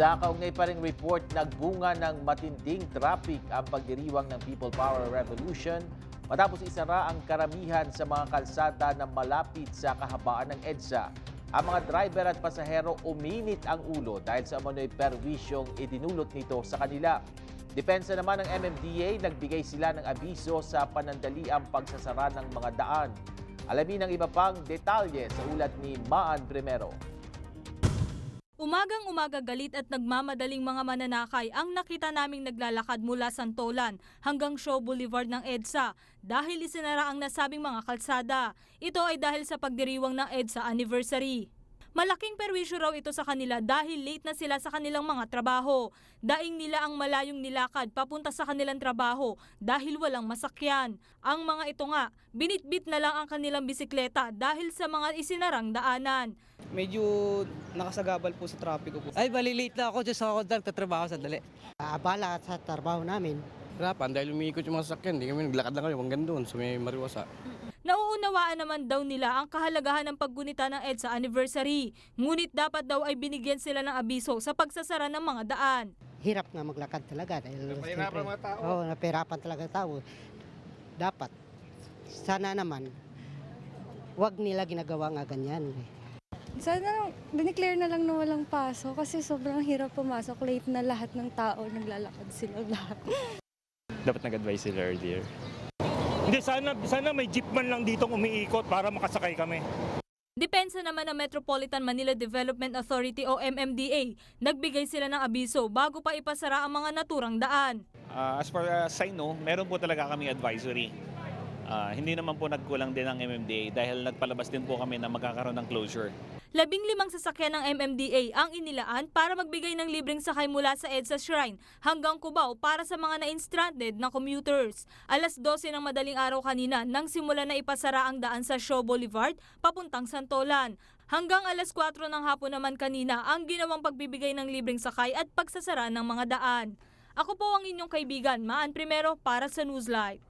Sa kaugnay pa ring report, nagbunga ng matinding traffic ang pagdiriwang ng People Power Revolution matapos isara ang karamihan sa mga kalsada na malapit sa kahabaan ng EDSA. Ang mga driver at pasahero uminit ang ulo dahil sa umano'y perwisyong idinulot nito sa kanila. Depensa naman ng MMDA, nagbigay sila ng abiso sa panandaliang pagsasara ng mga daan. Alamin ang iba pang detalye sa ulat ni Maan Primero. Umagang-umaga galit at nagmamadaling mga mananakay ang nakita naming naglalakad mula Santolan hanggang Show Boulevard ng EDSA dahil isinara ang nasabing mga kalsada. Ito ay dahil sa pagdiriwang ng EDSA anniversary. Malaking perwisyo raw ito sa kanila dahil late na sila sa kanilang mga trabaho. Daing nila ang malayong nilakad papunta sa kanilang trabaho dahil walang masakyan. Ang mga ito nga, binitbit na lang ang kanilang bisikleta dahil sa mga isinarang daanan. Medyo nakasagabal po sa trapiko po. Ay, balilate na ako sa ako nagtatrabaho sandali. abala sa trabaho namin. Hirapan dahil umiikot yung mga sasakyan. Hindi kami naglakad lang kami hanggang doon sa may mariwasa. Nauunawaan naman daw nila ang kahalagahan ng paggunita ng EDSA anniversary. Ngunit dapat daw ay binigyan sila ng abiso sa pagsasara ng mga daan. Hirap na maglakad talaga. Dahil Napahirapan mga tao. Oo, napahirapan talaga tao. Dapat. Sana naman, wag nila ginagawa nga ganyan. Sana dineclare na lang na walang pasok kasi sobrang hirap pumasok. Late na lahat ng tao, naglalakad sila lahat. dapat nag-advise sila earlier. Hindi, sana, sana may jeep man lang ditong umiikot para makasakay kami. Depensa naman ng Metropolitan Manila Development Authority o MMDA, nagbigay sila ng abiso bago pa ipasara ang mga naturang daan. Ah, as far as I know, meron po talaga kami advisory. Ah, hindi naman po nagkulang din ang MMDA dahil nagpalabas din po kami na magkakaroon ng closure. Labing limang sasakyan ng MMDA ang inilaan para magbigay ng libreng sakay mula sa EDSA Shrine hanggang Cubao para sa mga na-stranded na commuters. Alas 12 ng madaling araw kanina nang simula na ipasara ang daan sa Shaw Boulevard papuntang Santolan. Hanggang alas 4 ng hapon naman kanina ang ginawang pagbibigay ng libreng sakay at pagsasara ng mga daan. Ako po ang inyong kaibigan, Maan Primero para sa Newslight.